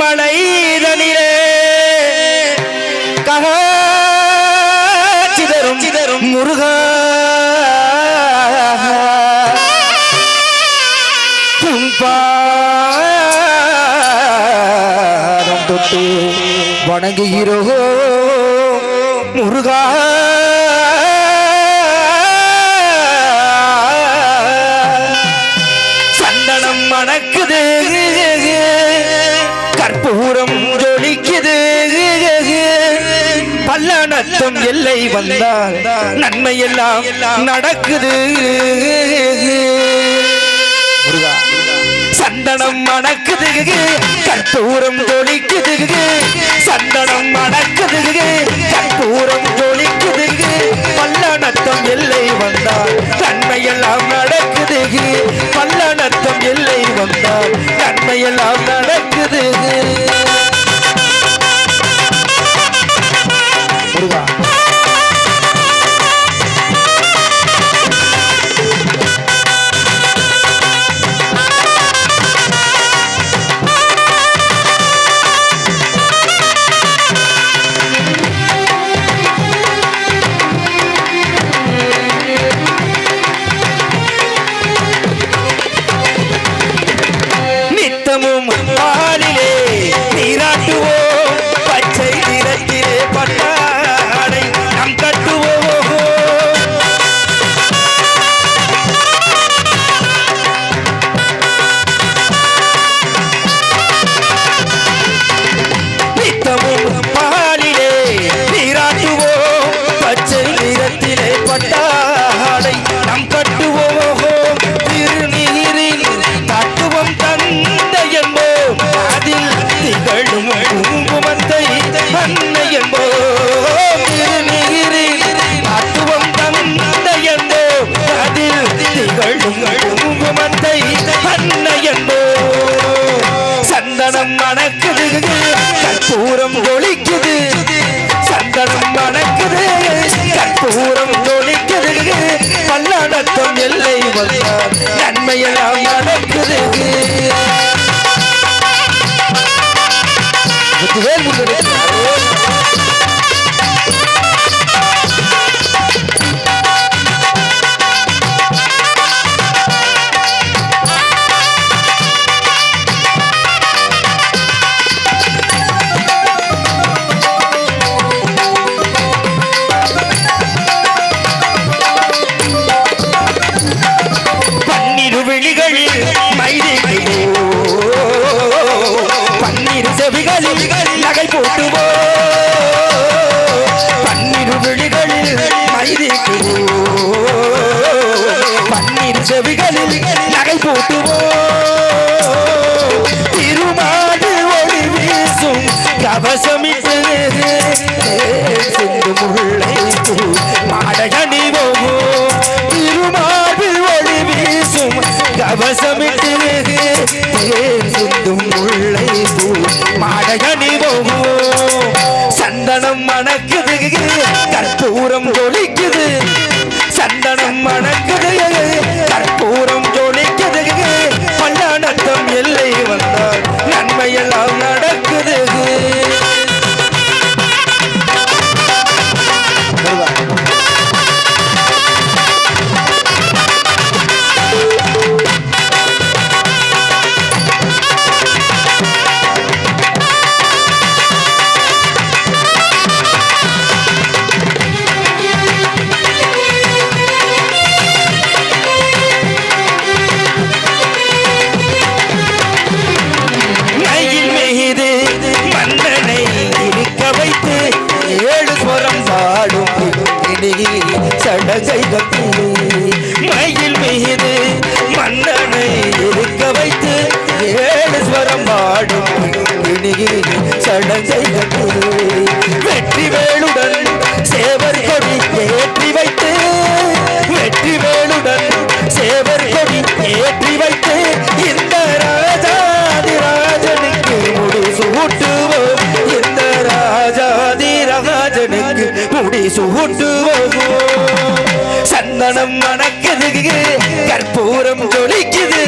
மலைதனிலே காட்சி தரும் சிதறும் முருகா. உன் பாதம் தொட்டு வணங்குகிறோ முருகா. பல்லனத்தம் எல்லை வந்தால் நன்மை எல்லாம் நடக்குது சந்தனம் மணக்குது. கற்பூரம் தொழிக்குது சந்தனம் மணக்குது. கற்பூரம் ஜொலிக்குது. பல்லனத்தம் எல்லை வந்தால் நன்மையெல்லாம் நடக்குது. பல்லனத்தம் எல்லை வந்தால் நன்மையெல்லாம் சுமந்தை அன்னை என்போம் சந்தனம் மணக்குது. கற்பூரம் ஒழிக்குது. சந்தனம் மணக்குது. கற்பூரம் ஒழிக்குது. பல்லடக்கம் எல்லை வந்தார் நன்மையெல்லாம் நடக்குது. வேல் முருகனுக்கு நகை பன்னிரு விழிகளில் மைதிடுவோ பன்னிரு செவிகளில் நகை போட்டுவோ. திருமாடு ஒளி வீசும் கவசமிட்டு சிந்து முல்லை பூ மாடகணிவோ ஒளி வீசும் கவசமிட்டு சிந்தும் முல்லை பூ சந்தனம் மணக்குது. கற்பூரம் ஜொலிக்குது. சந்தனம் மணக்குது. கற்பூரம் ஜொலிக்குது. பல்லாடத்தம் எல்லை வந்து சூட்டுவோம் சந்தனம் மணக்குது. கற்பூரம் ஜொலிக்குது.